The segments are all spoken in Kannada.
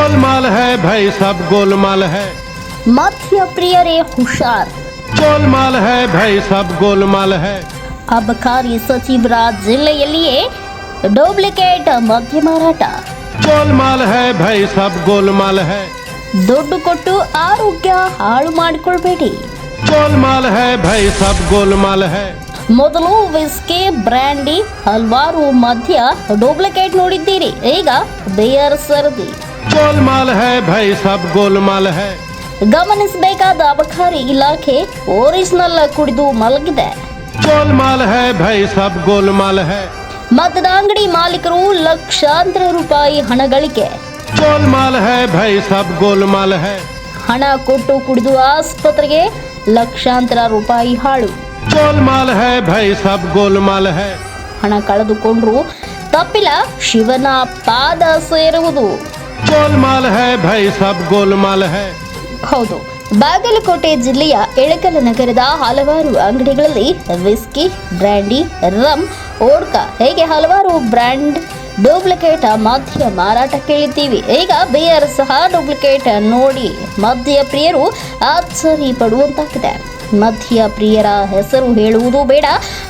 गोलमाल है भाई सब गोलमाल है ಮದ್ಯ ಪ್ರಿಯರೇ ಹುಷಾರ್ गोलमाल है भाई सब गोलमाल है ಅಬಕಾರಿ ಸಚಿವರ ಜಿಲ್ಲೆಯಲ್ಲಿಯೇ ಡೂಪ್ಲಿಕೇಟ್ ಮದ್ಯ ಮಾರಾಟ गोलमाल है भाई सब गोलमाल है ದುಡ್ಡು ಕೊಟ್ಟು ಆರೋಗ್ಯ ಹಾಳು ಮಾಡಿಕೊಳ್ಬೇಡಿ गोलमाल है भाई सब गोलमाल है ಮೊದಲು ವಿಸ್ಕಿ ಬ್ರ್ಯಾಂಡಿ ಹಲವಾರು ಮಧ್ಯ ಡೂಪ್ಲಿಕೇಟ್ ನೋಡಿದ್ದೀರಿ. ಈಗ ಬಿಯರ್ ಸರದಿ. ಗಮನಿಸಬೇಕಾದ ಅಬಕಾರಿ ಇಲಾಖೆ ಒರಿಜಿನಲ್ ಕುಡಿದು ಮಲಗಿದೆ. ಮತದ ಅಂಗಡಿ ಮಾಲೀಕರು ಲಕ್ಷಾಂತರ ರೂಪಾಯಿ ಹಣ ಗಳಿಕೆ. ಹಣ ಕೊಟ್ಟು ಕುಡಿದು ಆಸ್ಪತ್ರೆಗೆ ಲಕ್ಷಾಂತರ ರೂಪಾಯಿ ಹಾಳು. ಗೋಲ್ಮಾಲ್ ಹೈ ಭೈ ಸಬ್ ಗೋಲ್ಮಾಲ್ ಹೈ. ಹಣ ಕಳೆದುಕೊಂಡ್ರು ತಪ್ಪಿಲ್ಲ ಶಿವನ ಪಾದ ಸೇರುವುದು. ಗೋಲ್ಮಾಲ್ ಹೈ ಭೈ ಸಬ್ ಗೋಲ್ಮಾಲ್ ಹೈ. ಹೌದು ಬಾಗಲಕೋಟೆ ಜಿಲ್ಲೆಯ ಎಳಕಲ ನಗರದ ಹಲವಾರು ಅಂಗಡಿಗಳಲ್ಲಿ ವಿಸ್ಕಿ ಬ್ರ್ಯಾಂಡಿ ರಮ್ ಓಡ್ಕ ಹೇಗೆ ಹಲವಾರು ಬ್ರ್ಯಾಂಡ್ ಡೂಪ್ಲಿಕೇಟ್ ಮದ್ಯ ಮಾರಾಟ ಕೇಳಿದ್ದೀವಿ. ಈಗ ಬಿಯರ್ ಸಹ ಡೂಪ್ಲಿಕೇಟ್ ನೋಡಿ ಮದ್ಯ ಪ್ರಿಯರು ಆಶ್ಚರ್ಯ ಪಡುವಂತಾಗಿದೆ. ಮದ್ಯ ಪ್ರಿಯರ ಹೆಸರು ಹೇಳುವುದು ಬೇಡ.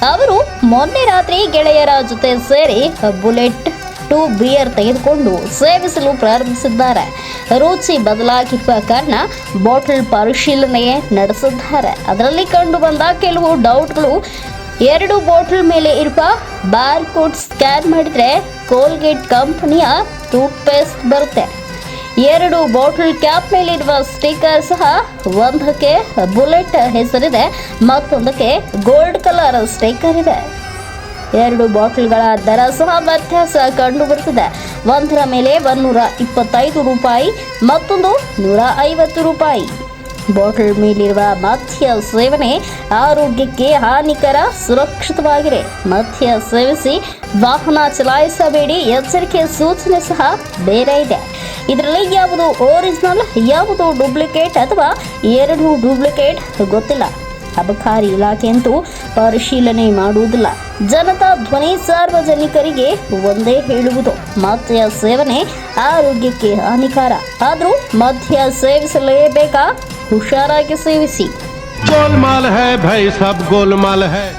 ಅವರು ಮೊನ್ನೆ ರಾತ್ರಿ ಗೆಳೆಯರ ಜೊತೆ ಸೇರಿ ಬುಲೆಟ್ ಟು ಬಿಯರ್ ತೆಗೆದುಕೊಂಡು ಸೇವಿಸಲು ಪ್ರಾರಂಭಿಸಿದ್ದಾರೆ. ರುಚಿ ಬದಲಾಗಿರುವ ಕಾರಣ ಬಾಟಲ್ ಪರಿಶೀಲನೆ ನಡೆಸಿದ್ದಾರೆ. ಅದರಲ್ಲಿ ಕಂಡು ಬಂದ ಕೆಲವು ಡೌಟ್ಗಳು, ಎರಡು ಬಾಟಲ್ ಮೇಲೆ ಇರುವ ಬಾರ್ ಕೋಡ್ ಸ್ಕ್ಯಾನ್ ಮಾಡಿದರೆ ಕೋಲ್ಗೇಟ್ ಕಂಪನಿಯ ಟೂತ್ಪೇಸ್ಟ್ ಬರುತ್ತೆ. ಎರಡು ಬಾಟಲ್ ಕ್ಯಾಪ್ ಮೇಲಿರುವ ಸ್ಟಿಕರ್ ಸಹ ಒಂದಕ್ಕೆ ಬುಲೆಟ್ ಹೆಸರಿದೆ, ಮತ್ತೊಂದಕ್ಕೆ ಗೋಲ್ಡ್ ಕಲರ್ ಸ್ಟಿಕರ್ ಇದೆ. ಎರಡು ಬಾಟಲ್ಗಳ ದರ ಸಹ ವ್ಯತ್ಯಾಸ ಕಂಡು ಬರುತ್ತದೆ ಒಂದರ ಮೇಲೆ ಒಂದೂರ ಇಪ್ಪತ್ತೈದು ರೂಪಾಯಿ, ಮತ್ತೊಂದು ನೂರ ಐವತ್ತು ರೂಪಾಯಿ. ಬಾಟಲ್ ಮೇಲಿರುವ ಮಧ್ಯ ಸೇವನೆ ಆರೋಗ್ಯಕ್ಕೆ ಹಾನಿಕರ, ಸುರಕ್ಷಿತವಾಗಿದೆ. ಮಧ್ಯ ಸೇವಿಸಿ ವಾಹನ ಚಲಾಯಿಸಬೇಡಿ ಎಚ್ಚರಿಕೆ ಸೂಚನೆ ಸಹ ಬೇರೆ ಇದೆ. ಇದರಲ್ಲಿ ಯಾವುದು ಒರಿಜಿನಲ್ ಯಾವುದು ಡೂಪ್ಲಿಕೇಟ್ ಅಥವಾ ಎರಡು ಡೂಪ್ಲಿಕೇಟ್ ಗೊತ್ತಿಲ್ಲ. ಅಬಕಾರಿ ಇಲಾಖೆಯಂತೂ ಪರಿಶೀಲನೆ ಮಾಡುವುದಿಲ್ಲ. ಜನತಾ ಧ್ವನಿ ಸಾರ್ವಜನಿಕರಿಗೆ ಒಂದೇ ಹೇಳುವುದು, ಮದ್ಯ ಸೇವನೆ ಆರೋಗ್ಯಕ್ಕೆ ಹಾನಿಕಾರ. ಆದರೂ ಮದ್ಯ ಸೇವಿಸಲೇಬೇಕಾ? ಹುಷಾರಾಗಿ ಸೇವಿಸಿ. ಗೋಲ್ಮಾಲ್ ಹೈ ಭೈ, ಸಬ್ ಗೋಲ್ಮಾಲ್ ಹೈ.